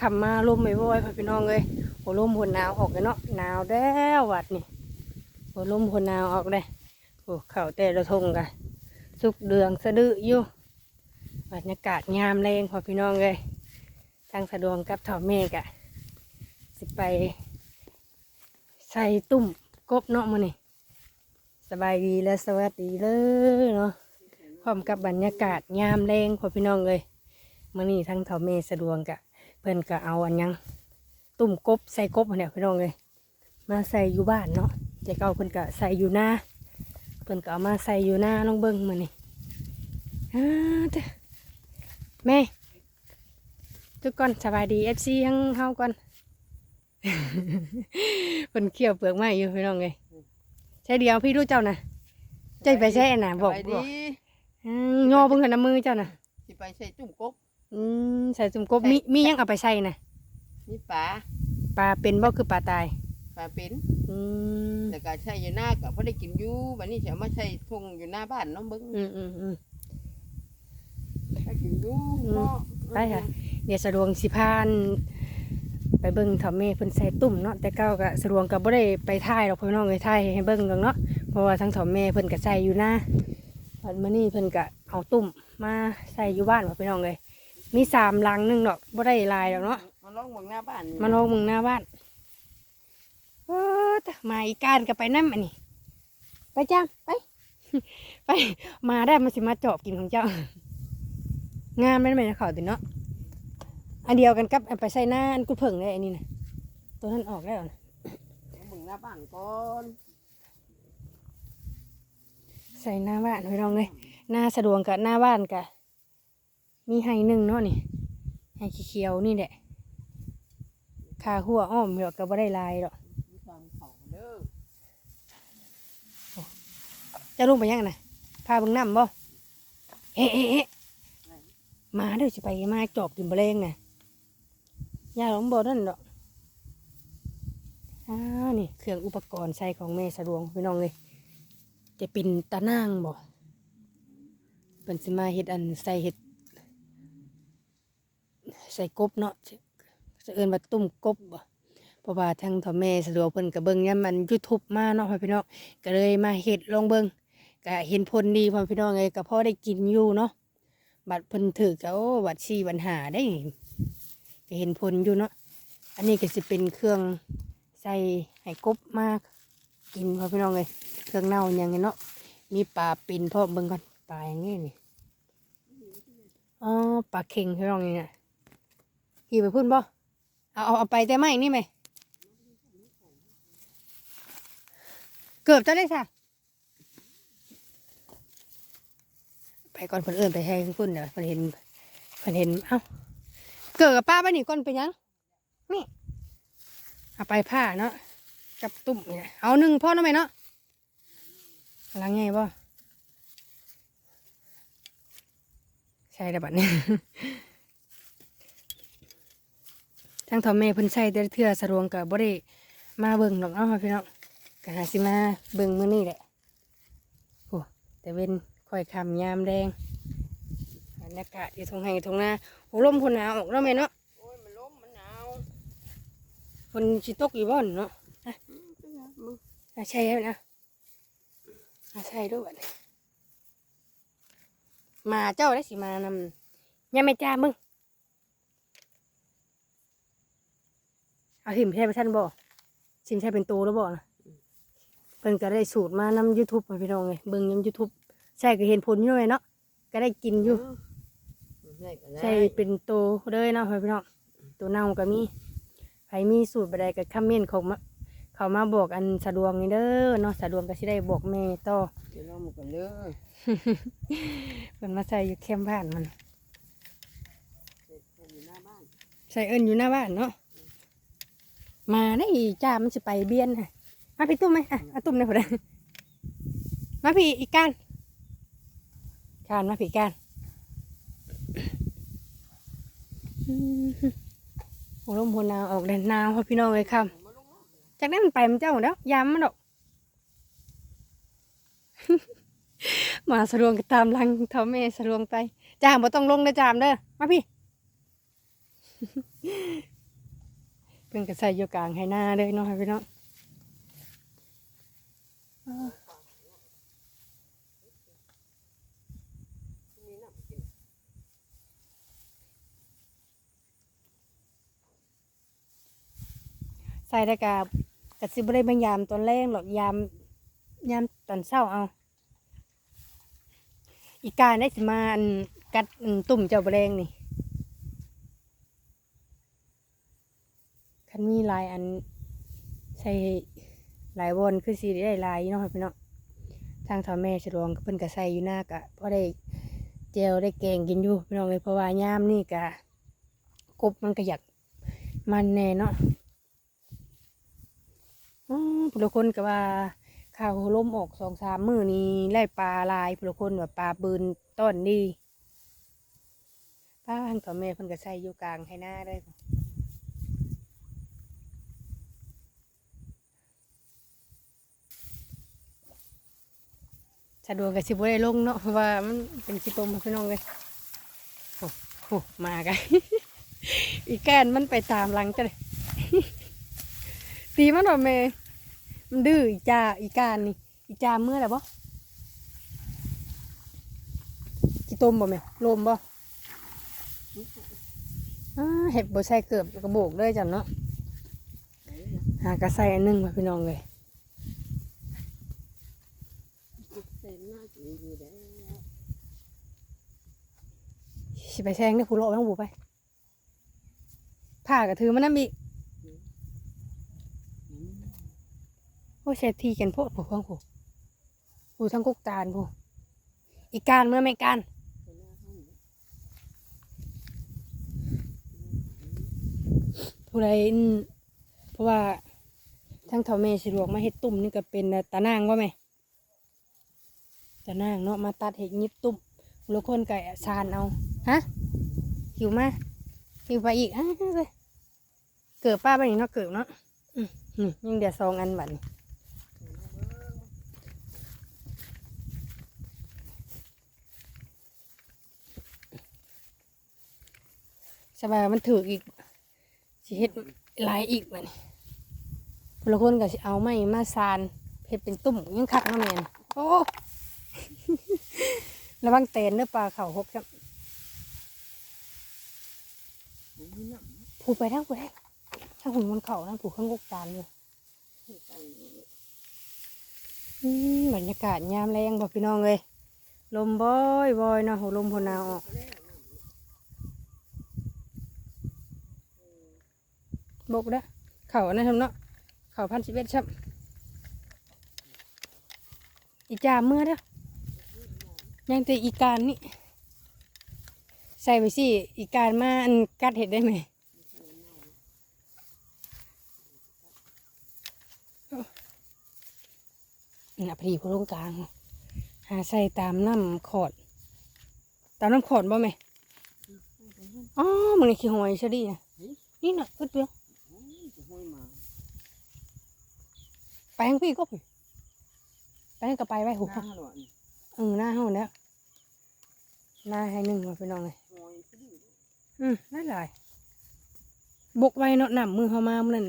คำมาลมไม่บ่อยพ่อพี่น้องเลยโอ้ลมหัวหนาวออกเลยเนาะหนาวแล้ววัดนี่โอ้ลมหัวหนาวออกเลยโอ้เข่าแต่ละทงกันสุกเดืองสะดืออยู่บรรยากาศงามแรงพ่อพี่น้องเลยทางสะดวกกับถอแม่กะสิไป ใส่ตุ่มกบเนาะมือนี้สบายดีและสวัสดีเลยเนาะพร้อมกับบรรยากาศงามแรงพ่อพี่น้องเลยมื้อนี้ทั้งเถ่าเมสะดวกกะ เพิ่นก็เอาอันหยังตุ่มกบใส่กบอันเนี่ยพี่น้องเลยมาใส่อยู่บ้านเนาะเจ๊เก่าเพิ่นก็ใส่อยู่หน้าเพิ่นก็เอามาใส่อยู่หน้าลองเบิ่งมื้อนี้อ้าเด้อแม่ทุกคนสบายดี FC ทั้งเฮาก่อนเพิ่นเคี่ยวเปลือกไม้อยู่พี่น้องเลยใช่เดียวพี่รู้เจ้านะเจ้าไปใช่อันน่ะบอกไปบดีอกอืมงอเบิ่งกันน้ำมือเจ้าน่ะสิไปใส่จุ่มกบ อืมใส่จุ่มกบมีมีหยังเอาไปใส่น่ะมีปลาปลาเป็นบ่คือปลาตาย ปลาเป็นอืมแล้วก็ใส่อยู่หน้าก็พอได้กินอยู่วันนี้จะเอามาใส่ทุ่งอยู่หน้าบ้านเน้องเบิ้งอืมอืมอืม ได้กินอยู่อืมเนาะไปค่ะ เดี๋ยวสะดวงสิพาน ไปเบิ่งทอมเมเพิ่นใส่ตุ่มเนาะแต่เก้าก็สะดวงก็บ่ได้ไปถ่ายหรอกพี่น้องเลยถ่ายให้เบิ่งดอกเนาะเพราะว่าทั้งทอมเมเพิ่นก็ใส่อยู่นะวันมื้อนี้เพิ่นก็เอาตุ่มมาใส่อยู่บ้านว่าพี่น้องเลย มีสามลังหนึงดอกบ่ได้หลายดอกเนาะมาลองเบิ่งหน้าบ้านมาลองมึงหน้าบ้านโอ้ตะมาอีการก็ไปนั่นอันนี้ไปจ้างไป ไป มาได้มาสิมาจอบกินของเจ้า งามไม่ได้ไหมนะเขาติเนาะอันเดียวกันกับอันไปใส่หน้าอันกุดเพิ่งเลยอันนี้นะตัวนั้นออกแล้วนะเบิ่งหน้าบ้านก่อนใส่หน้าบ้านพี่น้องเลยหน้าสะดวกกับหน้าบ้านกะ มีไห้หนึ่งเนาะนี่ไห้เขียวๆนี่แหละคาหัวอ้อมเดี๋ยวก็บ่ได้ลายหรอกจะลงไปยังนะพาเบิ่งน้ำบ่เอ๊ะเอ๊ะมาเดี๋ยวจะไปมาจอบกินบะเลงนะยาหลงบ่นั่นดอกอ่านี่เครื่องอุปกรณ์ใช้ของแม่สะดวกพี่น้องเลยจะเป็นตะนางบ่เป็นสิมาเฮ็ดอันใส่เฮ็ด ใส่กบเนาะจะเอิ้นว่าตุ้มกบบ่เพราะว่าทางพ่อแม่สะดวกเพิ่นก็เบิ่งยามมัน YouTube มาเนาะพ่อพี่น้องก็เลยมาเฮ็ดลองเบิ่งก็เห็นผลดีพ่อพี่น้องเลยก็พอได้กินอยู่เนาะบัดเพิ่นถือก็โอ้บัดชีปัญหาได้ก็เห็นผลอยู่เนาะอันนี้ก็สิเป็นเครื่องใส่ให้กบมากกินพ่อพี่น้องเลยเครื่องเน่าอย่างเงี้ยเนาะมีปลาปิ่นพ่อเบิ่งก่อนปลาอย่างงี้นี่อ๋อปลาเค็งพี่น้องนี่น่ะ ขี่ไปพุ่นบ่เอาเอาเอาไปแต่ไม่นี่ไหมเกือบจะได้ค่ะ ไปก่อนเพิ่นอิ้นไปให้พุ่นเดี๋ยวเพิ่นเห็นเพิ่นเห็นเอ้าเกิดกับป้าบ้านนี่ก่อนไปยังนี่เอาไปผ้าเนาะกับตุ่มเนี่ยเอาหนึ่งพ่อเนาะไหมเนาะกำลังไงบ่ใช่แต่บัดเนี้ ทั้งทอมแม่เพิ่นใส่แต่เทื่อสะดวงกับบ่ได้มาเบิ่งดอกเนาะพี่น้องก็หาสิมาเบิ่งมื้อนี้แหละโอ้แต่เว้นค่อยคำยามแดงบรรยากาศอยู่ตรงไหนตรงนาโอ้ลมคนหนาวออกแล้วแม่เนาะโอ้ยมันลมมันหนาวคนชิตกอยู่บ้านเนาะอะใช่ไหมนะอะใช่ด้วยมาเจ้าได้สิมานำยังไม่จ้ามึง เอาหิมใช่ไปท่านบ่ชิมใช่เป็นตัวแล้วบ่นะเพิ่นก็ได้สูตรมานำยูทูบพี่น้องเลยเบิ่งยำยูทูบใช่ก็เห็นผลอยู่เลยเนาะก็ได้กินอยู่ใช่ก็ได้ใช่เป็นตัวเลยเนาะพี่น้องตัวเน่าก็มีใครมีสูตรบดใดกับคอมเมนต์เขามาเขามาบอกอันสะดวกนี่เด้อเนาะสะดวกก็สิได้บอกแม่ต่อเดี๋ยวเราหมดกันเลยเพิ่นมาใส่อยู่แคมป์บ้านมันเสร็จอยู่หน้าบ้านใส่เอิ้นอยู่หน้าบ้านเนาะ มาได้อีจ้ามันจะไปเบียนค่ะมาพี่ตุ้มไหมอะเอาตุ้มในหัวได้มาพี่อีกการการมาพี่การอืมโอ้ลมพนหนาวออกแดนนาวพ่อพี่น้องเลยครับจากนั้นมันไปมันเจ้าแล้วยามมันดอกมาสะดวงตามลังเท่าแม่สะดวงไปจ้ามบ่ต้องลงเด้จามเด้อมาพี่ เพิ่นก็ใส่อยู่กลางให้หน้าเลยเนาะพี่น้องใส่ได้กับกะสิบได้มายามตอนแรกหรอกยามยามตอนเช้าเอาอีกาได้สิมาอันกัดตุ่มเจ้าแบรงนี่คัน มีลายอันใส่หลายบอนคือสีได้ลายยู่เนาะพี่เนาะทางทอแม่ฉลองก็เพิ่นก็ใส่อยู่หน้ากะพอได้เจลได้แกงกินอยู่พี่น้องเลยเพราะว่ายามนี่กะกบมันก็อยากมันแน่เนาะผู้ละคนก็ว่าข้าวล้มออกสองสามมือนี้ไล่ปลาลายผู้ละคนแบบปลาบืนต้นดีป้าทางต่อแม่เพิ่นก็ใส่อยู่กลางให้หน้าเล สะดวกกับสิบได้ลงเนาะเพราะว่ามันเป็นขี้ตมพี่น้องเลยโอ้โหมากันอีแกนมันไปตามหลังจะเลยตีมันว่าแม่มันดื้ออีจาอีการนี่ อีจาเมื่อไหร่บ่กี่ต้มบ่แม่ลมบ่อ้าเห็ดบ่ใส่เกือบกระโบกเลยจ้ะเนาะหากระใส่อันหนึงมาพี่น้องเลย เต็มหน้าจีอยู่แล้ว สิไปแซงนี่ผู้โลต้องบุไปผ้ากระถือมันน้ำอีกโอ้เศรษฐีกันโพดผู้ฟังผู้ผู้ทั้งกุกตาลผู้อีการเมื่อไม่การผู้ใดเพราะว่าทั้งเท่าแม่สะดวกมาเฮ็ดตุ่มนี่ก็เป็นตานางว่าไหมตานางเนาะมาตัดเห็ดยิบตุ่มลูกคนก็ซานเอา ฮะหิวมาหิวไปอีกอะเลยเกิดป้าไปนี่เนาะเกิดเนาะนี่ยังเดี๋ยวซองอันบัดนี้สบายมันถืออีกสิเฮ็ดลายอีกบัดนี้พลคนก็สิเอาไม้มาซานเฮ็ดเป็นตุ่มยังคักเนาะแม่นโอ้ระวังเตนเด้อปลาเข่าหกครับ ผูไปทางผูได้ทางหุ่นมันเข่าทางผูข้างกกจานอยู่อืมบรรยากาศยามแรงบอกพี่น้องเลย ลมบอยบอยนะโหลมพนาวออกบกเด้อเข่าอันนทำเนาะเข่าพันสิบเอ็ดชับอีจ่าเมื่อเด้อยังแต่อีการนี่ ใส่ไปสิอีการมาอันกัดเห็ดได้ไหมน่ะพอดีพอลงกลาง หาใส่ตามน้ำขอด ตามน้ำขอดบ่ไหมอ๋อมึงนี่ขี้หอยใช่ดิน่ะนี่น่ะอึดเดียวจะห้อยมาไปทางพี่ก็ไปไปทางก็ไปไว้หูหน้าหลอนเออหน้าเฮาเนี่ย หน้าให้หนึ่งมาไปน้องเลยห้อยสิอืมนั่นหลายบกไว้เนาะนำมือเขามามันนั่น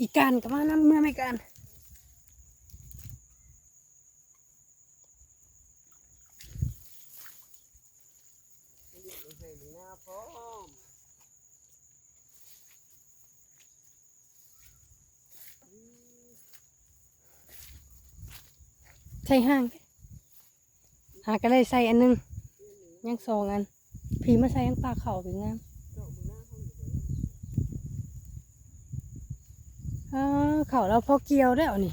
อีกการกับมานำเมื่อไม่การให้หน้าพร้อมใส่ หาก็เลยใส่อันหนึงยังสองอัน ผีมาใส่ยังปลาเข่าถึงงามเจาะมือหน้าห้องอยู่อ่าเข่าเราพอเกี่ยวได้วนี่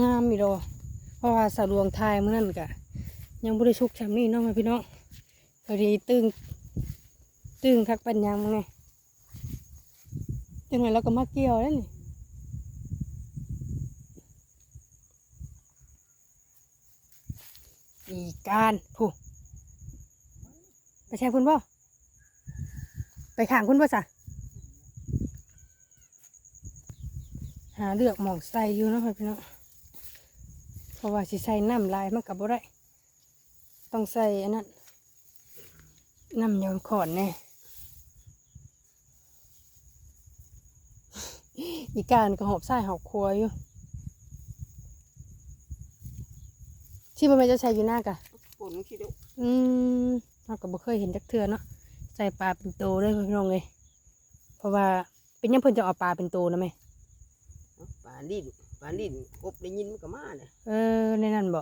งามมีดอเพราะว่าสะดวงทายมื่อนั่นกะ ยังบริชุกชำนี่น้องมาพี่น้องพอดีตึงตึงคักปัญญังมั้งไงจังไงเราก็มาเกี่ยวแล้นี่ การผู้ไปแช่คุณพ่อไปข่างคุณพ่อจ้ะหาเลือกหมองใส่อยู่นะพี่น้องเพราะว่าสิใส่น้ำลายมันกับบ่ได้ต้องใส่อันนั้นน้ำยอนขอนแน่อีการก็หอบไส้หอบครัวอยู่ที่พ่อแม่จะใช้อยู่หน้ากัน ปนคิดดูอืมเราก็บ่เคยเห็นจักเทื่อเนาะใส่ปลาเป็นโตเลยพี่น้องเลยเพราะว่าเป็นยังเพิ่นจะเอาปลาเป็นโตนะแม่ปลาลิ้นปลาลิ้นกบได้ยินมันก็มาเลยเออในนั้นบ่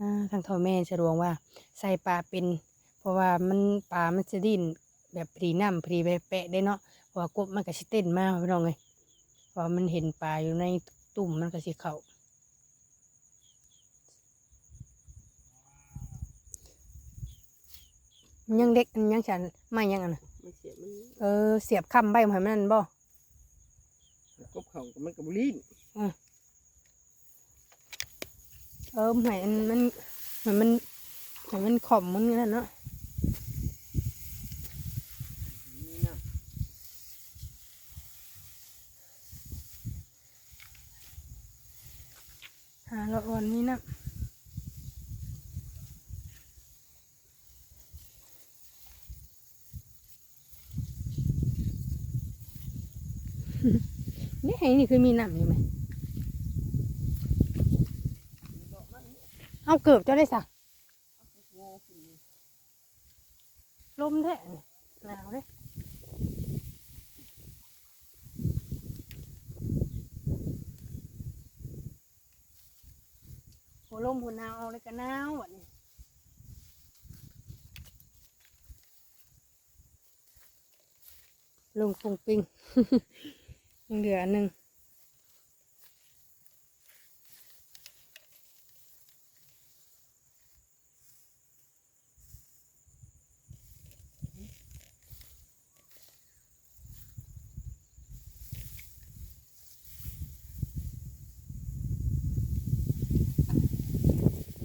อ่าทางทอแม่สะดวงว่า ใส่ปลาเป็น เพราะว่ามันปลามันจะดิ้นแบบพรีน้ำพรีแปะได้เนาะเพราะว่ากบมันก็สิเต้นมากพี่น้องเลยเพราะมันเห็นปลาอยู่ในตุ่มมันก็สิเข้ามัน ยังเด็กมันยังฉันไม่ยังอะนะมันเสียมันเออเสียบคำใบมาให้มันนั่นบ่กบเขาก็มันก็บลิ้นเออให้มันมันให้มันให้มันขอมมันนั่นเนาะ นี่นะ หาละอ่อนนี่นะ นี่ไอ้นี่คือมีน้ำอยู่ไหมเอาเกือบจะได้สักโง่ขึ้นเลมแท้หนาวเด้หัวลมหัวหนาวเอาเลยกันหนาวอะนี่ลงฟงปิง ยังเหลือหนึ่ง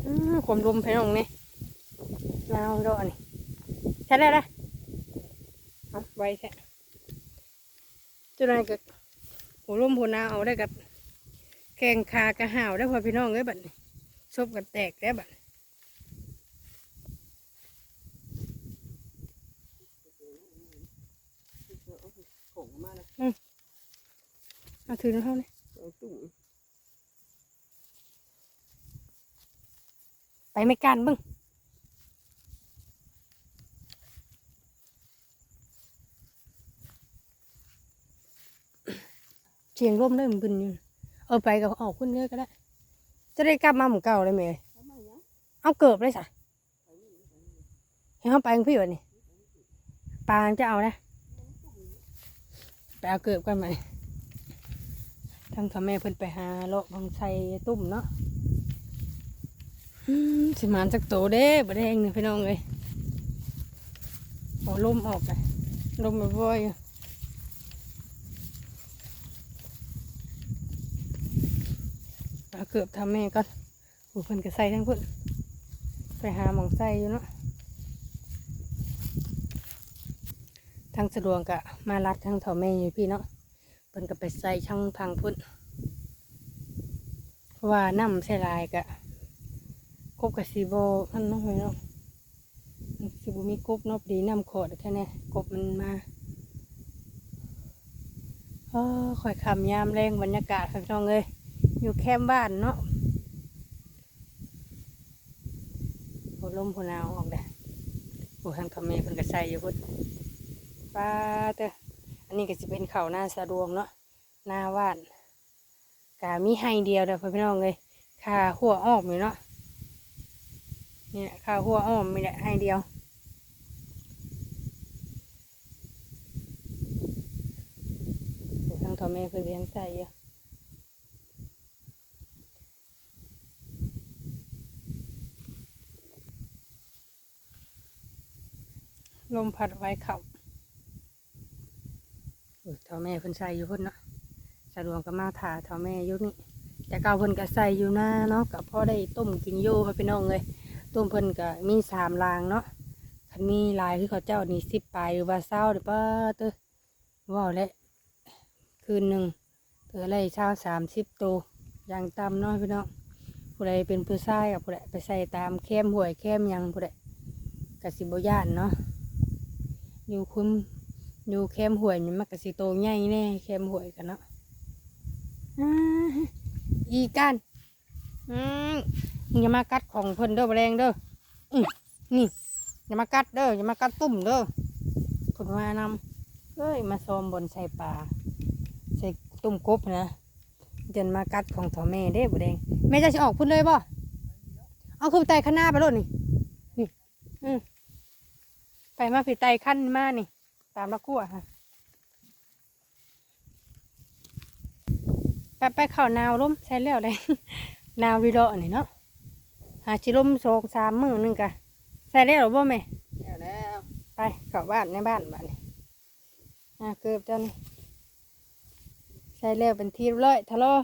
อื้อความลมไปน้องนี่หนาวดอนี่ใช่ได้ละเอาไว้แท้จุดนั้นก็ หัวลมหัวหนาวเอาได้กับแข่งขากระห่าวได้พอพี่น้องเอ้ยบัดนี้ซบกันแตกได้บัดผงมาเลยเอาถือน้ำเท่านี้เอาตุ่มไปไม่กันเบึ้ง สียงร่มได้มันบึนอยู่เออไปกับออกขึ้นเยอะก็ได้ จะได้กลับมาเหมือนเก่าเลยไหมเอ่ยเอาเอาเกิบเลยสะให้เขาไปกับพี่วะนี่ปลาจะเอานะไปเอาเกิบกันไหมทางทำแม่เพิ่นไปหาเลาะบางไทรตุ่มเนาะอืมสิมานจักโตเด้บ่ได้เนี่พี่น้องเลยโอ้ลมออกเลยลมบ่อยๆอยู่ เกือบทำแม่ก่อนผู้เพิ่นก็ใส่ทั้งเพิ่นไปหาหมองใส่อยู่เนาะทางสะดวกกะมารัดทางเถาแม่อยู่พี่เนาะเพิ่นก็ไปใส่ช่างทางพุ่นเพราะว่าน้ำใส่ลายกะกบกับสีโบอันน้องเฮ้ยเนาะสีโบมีกบเนาะพอดีน้ำขอดแค่นี้กบมันมาเออข่อยคำยามแรงบรรยากาศค่ะพี่น้องเลย อยู่แคมบ้านเนาะโอ้ลมหัวหนาวออกเด้อโอ้ทางทำเมเพิ่นก็ใส่อยู่พุ่นป้าเต้ออันนี้ก็จะเป็นเขาหน้าสะดวกเนาะหน้าว่านกามีให้เดียวเด้อพี่น้องเลยค่าหัวออกอยู่เนาะนี่แหละข้าวหัวอ้อมมีแหละให้เดียวเดี๋ยวทางทอแม่เพื่นเลี้ยงใส่เยอะ ลมพัดไว้เขาโอ้ยเท่าแม่เพิ่นใส่อยู่พุ่นเนาะสะดวกก็มาถ่าเท่าแม่อยุนี่แต่เก่าเพิ่นก็ใส่อยู่หน้าเนาะกับพ่อได้ต้มกินอยู่มาพี่น้องเลยต้มเพิ่นก็มีสามรางเนาะคันมีลายคือเขาเจ้านี่สิบปลายหรือว่าเศร้าหรือป้าเตอว่าวและคืนหนึ่งเตืออะไรเช้าสามสิบตัวอย่างต่ำเนาะพี่น้องผู้ใดเป็นผู้ชายกับผู้ใดไปใส่ตามแคมห่วยแคมยังผู้ใดกับสิบย่านเนาะ อยู่คุ้มอยู่แคมหวยนี่มันก็สิโตใหญ่แน่แคมหวยกันเนาะอีกันอืมอย่ามากัดของเพิ่นเด้อบ่แรงเด้ออืนี่อย่ามากัดเด้ออย่ามากัดตุ่มเด้อเพิ่นมานำเอ้ยมาซ้อมบนใส่ปลาใส่ตุ่มกบนะเดินมากัดของถอแม่เด้บ่แดงแม่จะสิออกพุ่นเลยบ่เอาคือไตข้างหน้าไปโลดนี่นี่อืม ไปมาผิดไต่ขั้นมานี่ ตามละกั้วค่ะไปไปเข่าวนาวล้มใช่แล้วเลยนาววิโดนี่เนาะหาชิล้มโศกสามมือหนึงกะใส่แล้วหรือบ่แม่แล้วแล้วไปเข้าบ้านในบ้านบ้านนี่อ่าเกือบเจ้านี่ใส่แล้วเป็นทีเรียบร้อยทะเลาะ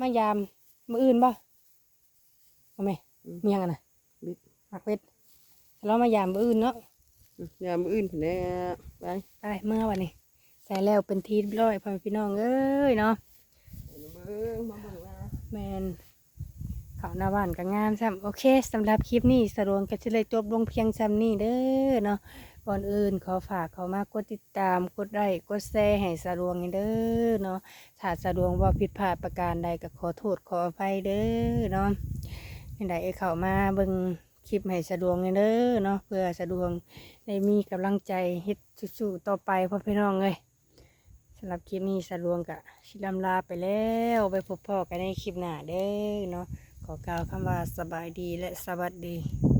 มายามมืออื่นบ่บ่แม่มีหยังกันนะบิดมักเวททะเลาะมายามมืออื่นเนาะ ยามออื่นพุ่ไปไปเมื่อวันนี้ใส่แล้วเป็นทีร้อยพ่อพี่น้องเอ้ยเนาะเบิ่งมาเบิ่งนะแมนเขาหน้าบ้านก็งามซ้ำโอเคสำหรับคลิปนี้สรวงก็จะเลยจบลงเพียงซ้ำนี้เด้อเนาะก่อนอื่นขอฝากเขามากดติดตามกดไลค์กดแชร์ให้สรวงเด้อเนาะถ้าสรวงว่าผิดพลาดประการใดก็ขอโทษขออภัยเด้อเนาะนี่ได้เขามาเบิ่ง คลิปให้สะดวกเด้อเนาะเพื่อสะดวกได้มีกำลังใจเฮ็ดสู้ๆต่อไปพ่อพี่น้องเลยสำหรับคลิปนี้สะดวกกะชิลำลาไปแล้วไปพบพ่อกันในคลิปหน้าเด้อเนาะขอกล่าวคำว่าสบายดีและสวัสดี